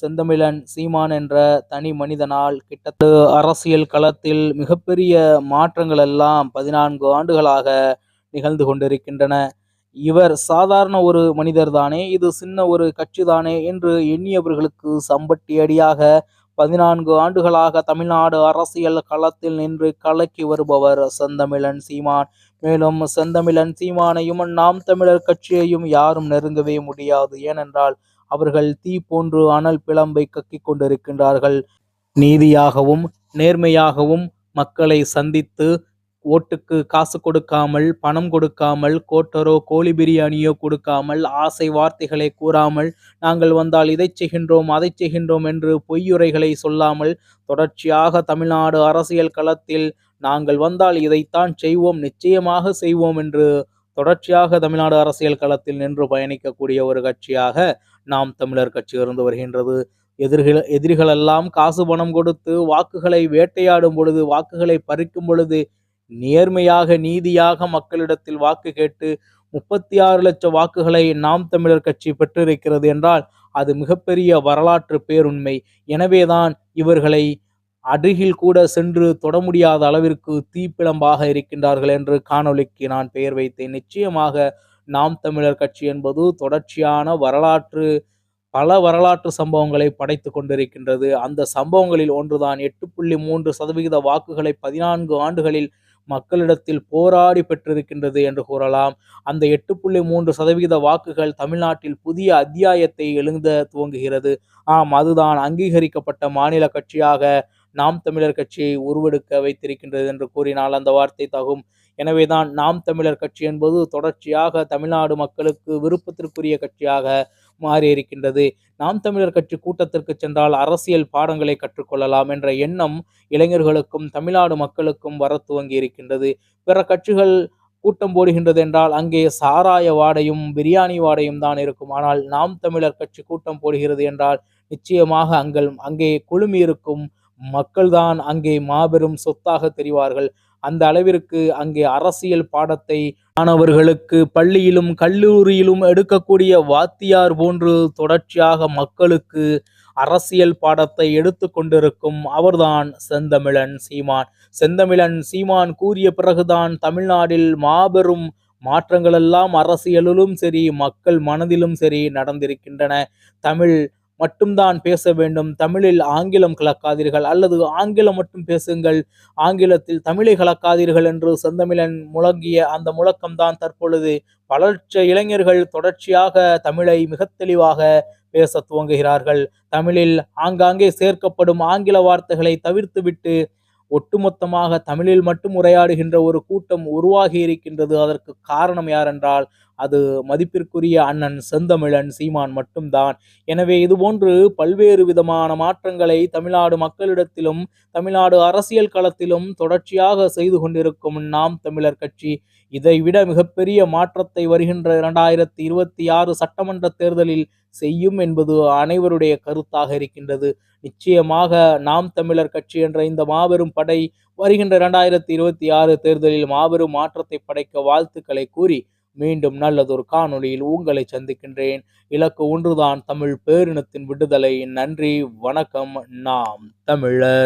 செந்தமிழன் சீமான் என்ற தனி மனிதனால் கிட்டத்தட்ட அரசியல் களத்தில் மிகப்பெரிய மாற்றங்கள் எல்லாம் பதினான்கு ஆண்டுகளாக நிகழ்ந்து கொண்டிருக்கின்றன. இவர் சாதாரண ஒரு மனிதர் தானே இது சின்ன ஒரு கட்சி தானே என்று எண்ணியவர்களுக்கு சம்பட்டி அடியாக பதினான்கு ஆண்டுகளாக தமிழ்நாடு அரசியல் களத்தில் நின்று கலக்கி வருபவர் செந்தமிழன் சீமான். மேலும் செந்தமிழன் சீமானையும் நாம் தமிழர் கட்சியையும் யாரும் நெருங்கவே முடியாது. ஏனென்றால் அவர்கள் தீ போன்று அனல் பிளம்பை கக்கிக் கொண்டிருக்கின்றார்கள். நீதியாகவும் நேர்மையாகவும் மக்களை சந்தித்து ஓட்டுக்கு காசு கொடுக்காமல் பணம் கொடுக்காமல் கோட்டரோ கோழி பிரியாணியோ கொடுக்காமல் ஆசை வார்த்தைகளை கூறாமல் நாங்கள் வந்தால் இதை செய்கின்றோம் அதை செய்கின்றோம் என்று பொய்யுரைகளை சொல்லாமல் தொடர்ச்சியாக தமிழ்நாடு அரசியல் களத்தில் நாங்கள் வந்தால் இதைத்தான் செய்வோம் நிச்சயமாக செய்வோம் என்று தொடர்ச்சியாக தமிழ்நாடு அரசியல் களத்தில் நின்று பயணிக்கக்கூடிய ஒரு கட்சியாக நாம் தமிழர் கட்சி இருந்து வருகின்றது. எதிரிகள் எதிரிகளெல்லாம் காசு பணம் கொடுத்து வாக்குகளை வேட்டையாடும் பொழுது வாக்குகளை பறிக்கும் பொழுது நேர்மையாக நீதியாக மக்களிடத்தில் வாக்கு கேட்டு முப்பத்தி ஆறு லட்சம் வாக்குகளை நாம் தமிழர் கட்சி பெற்றிருக்கிறது என்றால் அது மிகப்பெரிய வரலாற்று பேருண்மை. எனவேதான் இவர்களை அருகில் கூட சென்று தொட முடியாத அளவிற்கு தீப்பிழம்பாக இருக்கின்றார்கள் என்று காணொளிக்கு நான் பெயர் வைத்தேன். நிச்சயமாக நாம் தமிழர் கட்சி என்பது தொடர்ச்சியான வரலாற்று பல வரலாற்று சம்பவங்களை படைத்து கொண்டிருக்கின்றது. அந்த சம்பவங்களில் ஒன்றுதான் எட்டு புள்ளி மூன்று சதவிகித வாக்குகளை பதினான்கு ஆண்டுகளில் மக்களிடத்தில் போராடி பெற்றிருக்கின்றது என்று கூறலாம். அந்த எட்டு புள்ளி மூன்று சதவிகித வாக்குகள் தமிழ்நாட்டில் புதிய அத்தியாயத்தை எழுந்த துவங்குகிறது. ஆம் அதுதான் அங்கீகரிக்கப்பட்ட மாநில கட்சியாக நாம் தமிழர் கட்சியை உருவெடுக்க வைத்திருக்கின்றது என்று கூறினால் அந்த வார்த்தை தகும். எனவேதான் நாம் தமிழர் கட்சி என்பது தொடர்ச்சியாக தமிழ்நாடு மக்களுக்கு விருப்பத்திற்குரிய கட்சியாக மாறியிருக்கின்றது. நாம் தமிழர் கட்சி கூட்டத்திற்கு சென்றால் அரசியல் பாடங்களை கற்றுக்கொள்ளலாம் என்ற எண்ணம் இளைஞர்களுக்கும் தமிழ்நாடு மக்களுக்கும் வர துவங்கி இருக்கின்றது பிற கட்சிகள் கூட்டம் போடுகின்றது என்றால் அங்கே சாராய வாடையும் பிரியாணி வாடையும் தான் இருக்கும். ஆனால் நாம் தமிழர் கட்சி கூட்டம் போடுகிறது என்றால் நிச்சயமாக அங்கள் அங்கே குழுமி இருக்கும் மக்கள்தான் அங்கே மாபெரும் சொத்தாக தெரிவார்கள். அந்த அளவிற்கு அங்கே அரசியல் பாடத்தை மாணவர்களுக்கு பள்ளியிலும் கல்லூரியிலும் எடுக்கக்கூடிய வாத்தியார் போன்று தொடர்ச்சியாக மக்களுக்கு அரசியல் பாடத்தை எடுத்து கொண்டிருக்கும் அவர்தான் செந்தமிழன் சீமான். செந்தமிழன் சீமான் கூறிய பிறகுதான் தமிழ்நாட்டில் மாபெரும் மாற்றங்களெல்லாம் அரசியலிலும் சரி மக்கள் மனதிலும் சரி நடந்திருக்கின்றன. தமிழ் மட்டும்தான் பேச வேண்டும். தமிழில் ஆங்கிலம் கலக்காதீர்கள். அல்லது ஆங்கிலம் மட்டும் பேசுங்கள். ஆங்கிலத்தில் தமிழை கலக்காதீர்கள் என்று செந்தமிழன் முழங்கிய அந்த முழக்கம்தான் தற்பொழுது. பல லட்ச இளைஞர்கள் தொடர்ச்சியாக தமிழை மிக தெளிவாக பேச துவங்குகிறார்கள். தமிழில் ஆங்காங்கே சேர்க்கப்படும் ஆங்கில வார்த்தைகளை தவிர்த்துவிட்டு ஒட்டுமொத்தமாக தமிழில் மட்டும் உரையாடுகின்ற ஒரு கூட்டம் உருவாகி இருக்கின்றது. அதற்கு காரணம் யாரென்றால் அது மதிப்பிற்குரிய அண்ணன் செந்தமிழன் சீமான் மட்டும்தான். எனவே இதுபோன்று பல்வேறு விதமான மாற்றங்களை தமிழ்நாடு மக்களிடத்திலும் தமிழ்நாடு அரசியல் களத்திலும் தொடர்ச்சியாக செய்து கொண்டிருக்கும் நாம் தமிழர் கட்சி இதைவிட மிகப்பெரிய மாற்றத்தை வருகின்ற இரண்டாயிரத்தி இருபத்தி ஆறு சட்டமன்ற தேர்தலில் செய்யும் என்பது அனைவருடைய கருத்தாக இருக்கின்றது. நிச்சயமாக நாம் தமிழர் கட்சி என்ற இந்த மாபெரும் படை வருகின்ற இரண்டாயிரத்தி இருபத்தி ஆறு தேர்தலில் மாபெரும் மாற்றத்தை படைக்க வாழ்த்துக்களை கூறி மீண்டும் நல்லதொரு காணொளியில் உங்களை சந்திக்கின்றேன். இலக்கு ஒன்றுதான் தமிழ் பேரினத்தின் விடுதலை. நன்றி வணக்கம். நாம் தமிழர்.